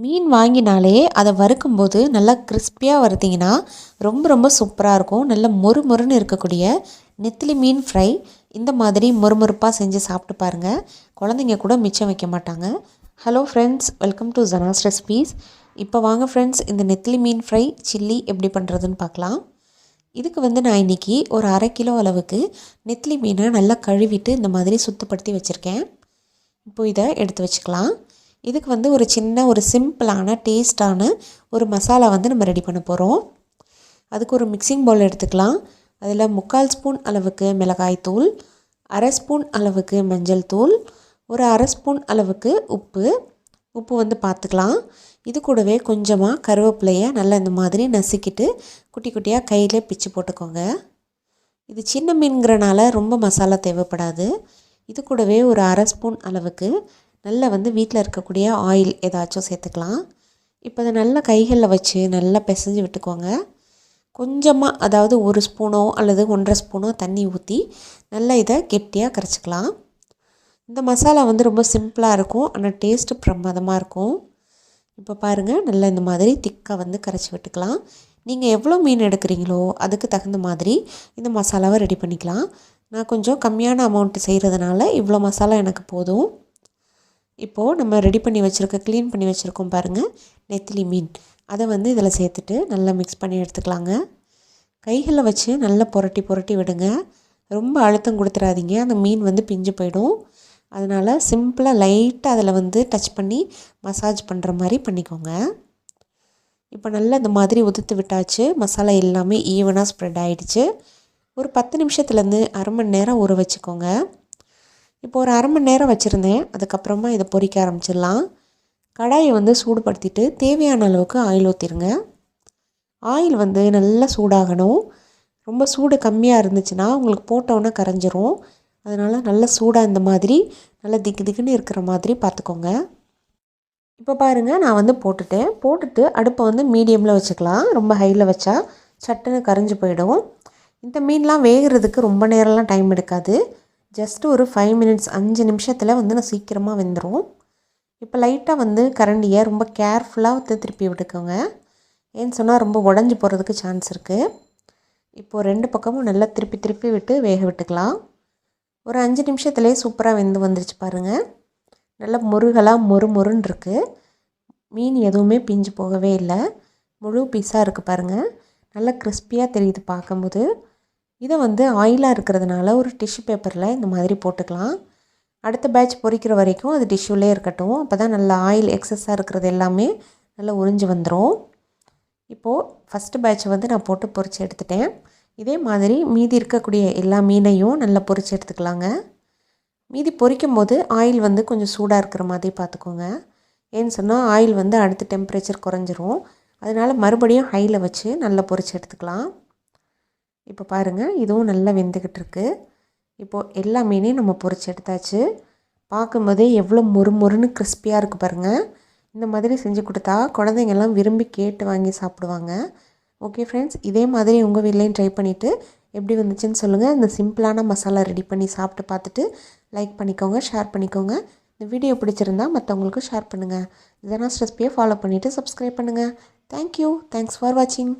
மீன் வாங்கினாலே அதை வறுக்கும்போது நல்லா கிறிஸ்பியாக வறுத்திங்கன்னா ரொம்ப ரொம்ப சூப்பராக இருக்கும். நல்ல மொறு மொறுன்னு இருக்கக்கூடிய நெத்திலி மீன் ஃப்ரை இந்த மாதிரி மொறுமொறுப்பாக செஞ்சு சாப்பிட்டு பாருங்கள் குழந்தைங்க கூட மிச்சம் வைக்க மாட்டாங்க. Hello friends welcome to Jana's recipes இப்போ வாங்க ஃப்ரெண்ட்ஸ் இந்த நெத்திலி மீன் ஃப்ரை சில்லி எப்படி பண்ணுறதுன்னு பார்க்கலாம். இதுக்கு வந்து நான் இன்றைக்கி ஒரு அரை கிலோ அளவுக்கு நெத்திலி மீனை நல்லா கழுவிட்டு இந்த மாதிரி சுத்தப்படுத்தி வச்சுருக்கேன். இப்போ இதை எடுத்து வச்சுக்கலாம். இதுக்கு வந்து ஒரு சின்ன ஒரு சிம்பிளான டேஸ்டான ஒரு மசாலா வந்து நம்ம ரெடி பண்ண போகிறோம் அதுக்கு ஒரு மிக்சிங் பவுல் எடுத்துக்கலாம். அதில் முக்கால் ஸ்பூன் அளவுக்கு மிளகாய் தூள் அரை ஸ்பூன் அளவுக்கு மஞ்சள் தூள் ஒரு அரை ஸ்பூன் அளவுக்கு உப்பு. உப்பு வந்து பார்த்துக்கலாம் இது கூடவே கொஞ்சமாக கருவேப்பிலையை நல்லா இந்த மாதிரி நசுக்கிட்டு குட்டி குட்டியாக கையில் பிச்சு போட்டுக்கோங்க. இது சின்ன மீன்கிறனால ரொம்ப மசாலா தேவைப்படாது. இது கூடவே ஒரு அரை ஸ்பூன் அளவுக்கு நல்லா வந்து வீட்டில் இருக்கக்கூடிய ஆயில் ஏதாச்சும் சேர்த்துக்கலாம். இப்போ அதை நல்லா கைகளில் வச்சு நல்லா பிசைஞ்சு விட்டுக்கோங்க. கொஞ்சமாக அதாவது ஒரு ஸ்பூனோ அல்லது ஒன்றரை ஸ்பூனோ தண்ணி ஊற்றி நல்லா இதை கெட்டியாக கரைச்சிக்கலாம். இந்த மசாலா வந்து ரொம்ப சிம்பிளாக இருக்கும். ஆனால் டேஸ்ட்டு பிரமாதமாக இருக்கும். இப்போ பாருங்கள் நல்லா இந்த மாதிரி திக்காக வந்து கரைச்சி விட்டுக்கலாம். நீங்கள் எவ்வளோ மீன் எடுக்கிறீங்களோ அதுக்கு தகுந்த மாதிரி இந்த மசாலாவை ரெடி பண்ணிக்கலாம். நான் கொஞ்சம் கம்மியான அமௌண்ட்டு செய்கிறதுனால இவ்வளோ மசாலா எனக்கு போதும். இப்போது நம்ம ரெடி பண்ணி வச்சுருக்க க்ளீன் பண்ணி வச்சுருக்கோம் பாருங்கள் நெத்திலி மீன். அதை வந்து இதில் சேர்த்துட்டு நல்லா மிக்ஸ் பண்ணி எடுத்துக்கலாங்க. கைகளில் வச்சு நல்லா புரட்டி புரட்டி விடுங்க. ரொம்ப அழுத்தம் கொடுத்துடாதீங்க அந்த மீன் வந்து பிஞ்சு போயிடும். அதனால் சிம்பிளாக லைட்டாக அதில் வந்து டச் பண்ணி மசாஜ் பண்ணுற மாதிரி பண்ணிக்கோங்க. இப்போ நல்லா இந்த மாதிரி உதுத்து விட்டாச்சு. மசாலா எல்லாமே ஈவனாக ஸ்ப்ரெட் ஆகிடுச்சு ஒரு பத்து நிமிஷத்துலேருந்து அரை மணி நேரம் ஊற வச்சுக்கோங்க. இப்போ ஒரு அரை மணி நேரம் வச்சுருந்தேன். அதுக்கப்புறமா இதை பொரிக்க ஆரம்பிச்சிடலாம். கடாயை வந்து சூடுபடுத்திட்டு தேவையான அளவுக்கு ஆயில் ஊற்றிடுங்க ஆயில் வந்து நல்லா சூடாகணும். ரொம்ப சூடு கம்மியாக இருந்துச்சுன்னா உங்களுக்கு போட்டோன்னே கரைஞ்சிரும். அதனால் நல்ல சூடாக இந்த மாதிரி நல்லா திக்கு திக்குன்னு இருக்கிற மாதிரி பார்த்துக்கோங்க. இப்போ பாருங்கள் நான் வந்து போட்டுட்டேன். போட்டுட்டு அடுப்பை வந்து மீடியமில் வச்சுக்கலாம். ரொம்ப ஹையில் வச்சா சட்டுன்னு கரைஞ்சி போயிடும். இந்த மீன்லாம் வேகிறதுக்கு ரொம்ப நேரம்லாம் டைம் எடுக்காது. ஜஸ்ட் ஒரு ஃபைவ் மினிட்ஸ் அஞ்சு நிமிஷத்தில் வந்து நான் சீக்கிரமாக வெந்துடும் இப்போ லைட்டாக வந்து கரண்டியை ரொம்ப கேர்ஃபுல்லாக வந்து திருப்பி விட்டுக்கோங்க. ஏன்னு சொன்னால் ரொம்ப உடஞ்சி போகிறதுக்கு சான்ஸ் இருக்குது இப்போது ரெண்டு பக்கமும் நல்லா திருப்பி திருப்பி விட்டு வேக விட்டுக்கலாம். ஒரு அஞ்சு நிமிஷத்துலேயே சூப்பராக வெந்து வந்துருச்சு பாருங்கள் நல்லா முருகலாக மொறு மொறுன்னு இருக்குது மீன் எதுவுமே பிஞ்சு போகவே இல்லை. முழு பீஸாக இருக்குது பாருங்கள் நல்லா கிறிஸ்பியாக தெரியுது பார்க்கும்போது. இதை வந்து ஆயிலாக இருக்கிறதுனால ஒரு டிஷ்யூ பேப்பரில் இந்த மாதிரி போட்டுக்கலாம். அடுத்த பேட்ச் பொரிக்கிற வரைக்கும் அது டிஷ்யூலே இருக்கட்டும். அப்போ தான் நல்லா ஆயில் எக்ஸஸாக இருக்கிறது எல்லாமே நல்லா உறிஞ்சி வந்துடும் இப்போது ஃபஸ்ட்டு பேட்சை வந்து நான் போட்டு பொறிச்சு எடுத்துட்டேன். இதே மாதிரி மீதி இருக்கக்கூடிய எல்லா மீனையும் நல்லா பொறிச்சு எடுத்துக்கலாங்க. மீதி பொரிக்கும் போது ஆயில் வந்து கொஞ்சம் சூடாக இருக்கிற மாதிரி பார்த்துக்கோங்க. ஏன்னு சொன்னால் ஆயில் வந்து அடுத்த டெம்பரேச்சர் குறைஞ்சிரும். அதனால் மறுபடியும் ஹையில் வச்சு நல்லா பொறிச்சு எடுத்துக்கலாம். இப்போ பாருங்கள் இதுவும் நல்லா வெந்துக்கிட்டு இருக்குது இப்போது எல்லா மீனையும் நம்ம பொரிச்சு எடுத்தாச்சு. பார்க்கும்போதே எவ்வளோ மொறு மொறுன்னு கிறிஸ்பியாக இருக்குது பாருங்கள் இந்த மாதிரி செஞ்சு கொடுத்தா குழந்தைங்கள்லாம் விரும்பி கேட்டு வாங்கி சாப்பிடுவாங்க. ஓகே ஃப்ரெண்ட்ஸ் இதே மாதிரி உங்கள் வீட்லேயும் ட்ரை பண்ணிவிட்டு எப்படி வந்துச்சுன்னு சொல்லுங்கள் இந்த சிம்பிளான மசாலா ரெடி பண்ணி சாப்பிட்டு பார்த்துட்டு லைக் பண்ணிக்கோங்க ஷேர் பண்ணிக்கோங்க. இந்த வீடியோ பிடிச்சிருந்தா மற்றவங்களுக்கும் ஷேர் பண்ணுங்கள் ஜெனாஸ் ரெசிபியை ஃபாலோ பண்ணிவிட்டு சப்ஸ்கிரைப் பண்ணுங்கள் தேங்க்யூ தேங்க்ஸ் ஃபார் வாட்சிங்